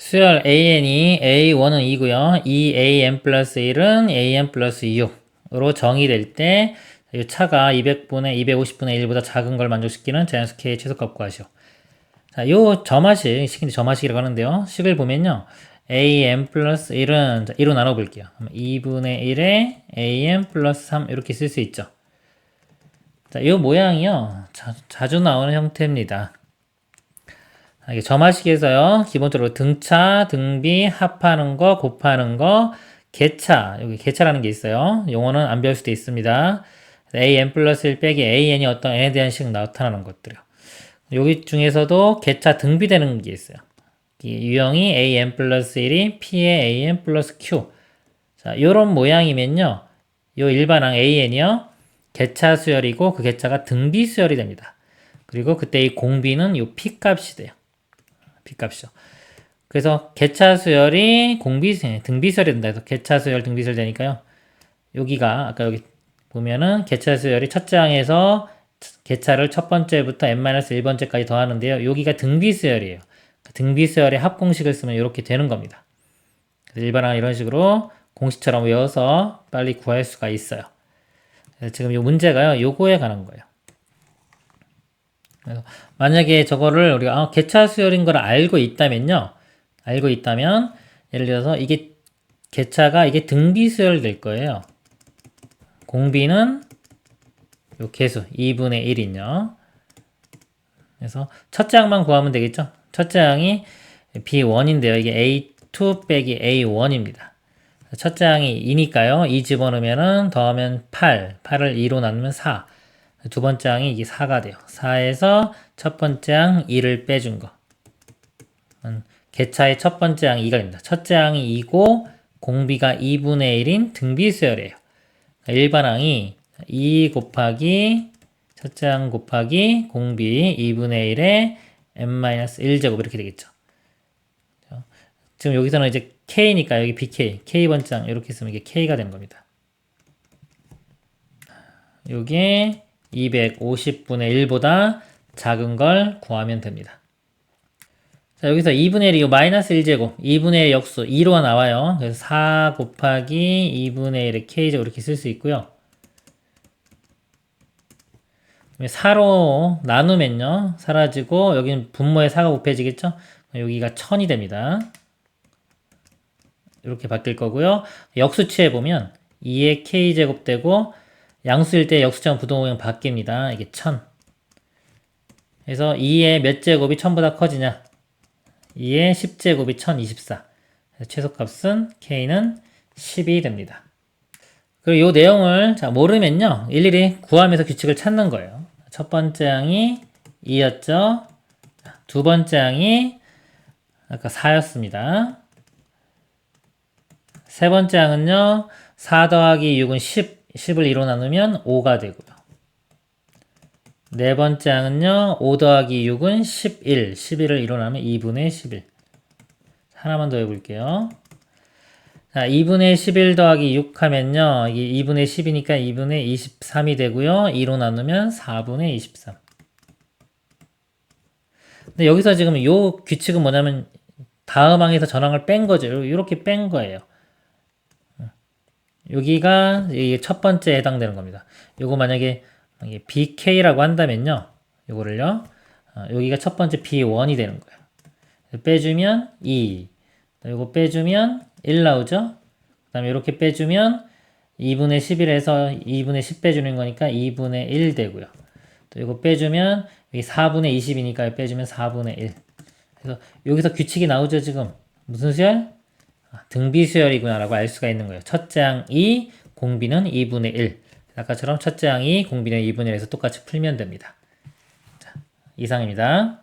수열 an이 a1은 2고요. 이 an 플러스 1은 an 플러스 6으로 정의될 때 이 차가 200분의 250분의 1보다 작은 걸 만족시키는 자연수 k의 최소값 구하시오. 자, 요 점화식, 식인데 점화식이라고 하는데요. 식을 보면요. an 플러스 1은 자, 2로 나눠볼게요. 2분의 1에 an 플러스 3 이렇게 쓸 수 있죠. 자, 요 모양이요. 자, 자주 나오는 형태입니다. 아, 이게 점화식에서요. 기본적으로 등차, 등비, 합하는 거, 곱하는 거, 개차, 여기 개차라는 게 있어요. 용어는 안 배울 수도 있습니다. an 플러스 1 빼기 an이 어떤 n에 대한 식 나타나는 것들이요. 여기 중에서도 개차 등비되는 게 있어요. 이 유형이 an 플러스 1이 p의 an 플러스 q. 자, 요런 모양이면요. 요 일반항 an이요. 개차 수열이고 그 개차가 등비 수열이 됩니다. 그리고 그때 이 공비는 요 p 값이 돼요. P 값이죠. 그래서 개차 수열이 공비 등비 수열이 된다 해서 개차 수열 등비 수열 되니까요. 여기가 아까 여기 보면은 개차 수열이 첫째 항에서 개차를 첫 번째부터 n-1번째까지 더하는데요. 여기가 등비 수열이에요. 그 등비 수열의 합공식을 쓰면 이렇게 되는 겁니다. 일반항 이런 식으로 공식처럼 외워서 빨리 구할 수가 있어요. 지금 이 문제가요. 요거에 관한 거예요. 그래서 만약에 저거를 우리가 아, 개차 수열인 걸 알고 있다면요. 알고 있다면 예를 들어서 이게 개차가 이게 등비 수열 될 거예요. 공비는 요 개수 2분의 1이요. 그래서 첫째 항만 구하면 되겠죠. 첫째 항이 B1인데요. 이게 A2 빼기 A1입니다. 첫째 항이 2니까요. 2 집어넣으면은 더하면 8, 8을 2로 나누면 4. 두 번째 항이 이게 4가 돼요. 4에서 첫 번째 항 2를 빼준 거. 음, 개차의 첫 번째 항이 2가 됩니다. 첫째 항이 2고 공비가 2분의 1인 등비수열이에요. 일반 항이 2 곱하기 첫째 항 곱하기 공비 2분의 1에 n-1제곱 이렇게 되겠죠. 지금 여기서는 이제 k니까 여기 bk, k번째 항 이렇게 쓰면 이게 k가 되는 겁니다. 요게 250분의 1보다 작은 걸 구하면 됩니다. 자, 여기서 2분의 1이 마이너스 1제곱, 2분의 1 역수 2로 나와요. 그래서 4 곱하기 2분의 1의 k제곱 이렇게 쓸 수 있고요. 4로 나누면요. 사라지고 여기는 분모에 4가 곱해지겠죠? 여기가 1000이 됩니다. 이렇게 바뀔 거고요. 역수치에 보면 2의 k제곱 되고 양수일 때 역수점 부동호형 바뀝니다. 이게 1000. 그래서 2의 몇 제곱이 1000보다 커지냐? 2의 10제곱이 1024. 최소값은 k는 10이 됩니다. 그리고 이 내용을 자 모르면요. 일일이 구하면서 규칙을 찾는 거예요. 첫 번째 항이 2였죠. 두 번째 항이 아까 4였습니다. 세 번째 항은요. 4 더하기 6은 10, 10을 2로 나누면 5가 되고요. 네 번째 항은요. 5 더하기 6은 11, 11을 2로 나누면 2분의 11. 하나만 더 해볼게요. 자, 2분의 11 더하기 6 하면요. 이게 2분의 10이니까 2분의 23이 되고요. 2로 나누면 4분의 23. 근데 여기서 지금 이 규칙은 뭐냐면 다음 항에서 전항을 뺀 거죠. 이렇게 뺀 거예요. 여기가 첫 번째에 해당되는 겁니다. 요거 만약에 BK라고 한다면요. 요거를요. 어, 여기가 첫 번째 B1이 되는 거예요. 빼주면 2. 요거 빼주면 1 나오죠? 그 다음에 이렇게 빼주면 2분의 11에서 2분의 10 빼주는 거니까 2분의 1 되고요. 또 이거 빼주면 여기 4분의 20이니까 빼주면 4분의 1. 그래서 여기서 규칙이 나오죠, 지금. 무슨 수열? 아, 등비 수열이구나 라고 알 수가 있는 거예요. 항 2, 공비는 2분의 1. 아까처럼 항 2, 공비는 2분의 1에서 똑같이 풀면 됩니다. 자, 이상입니다.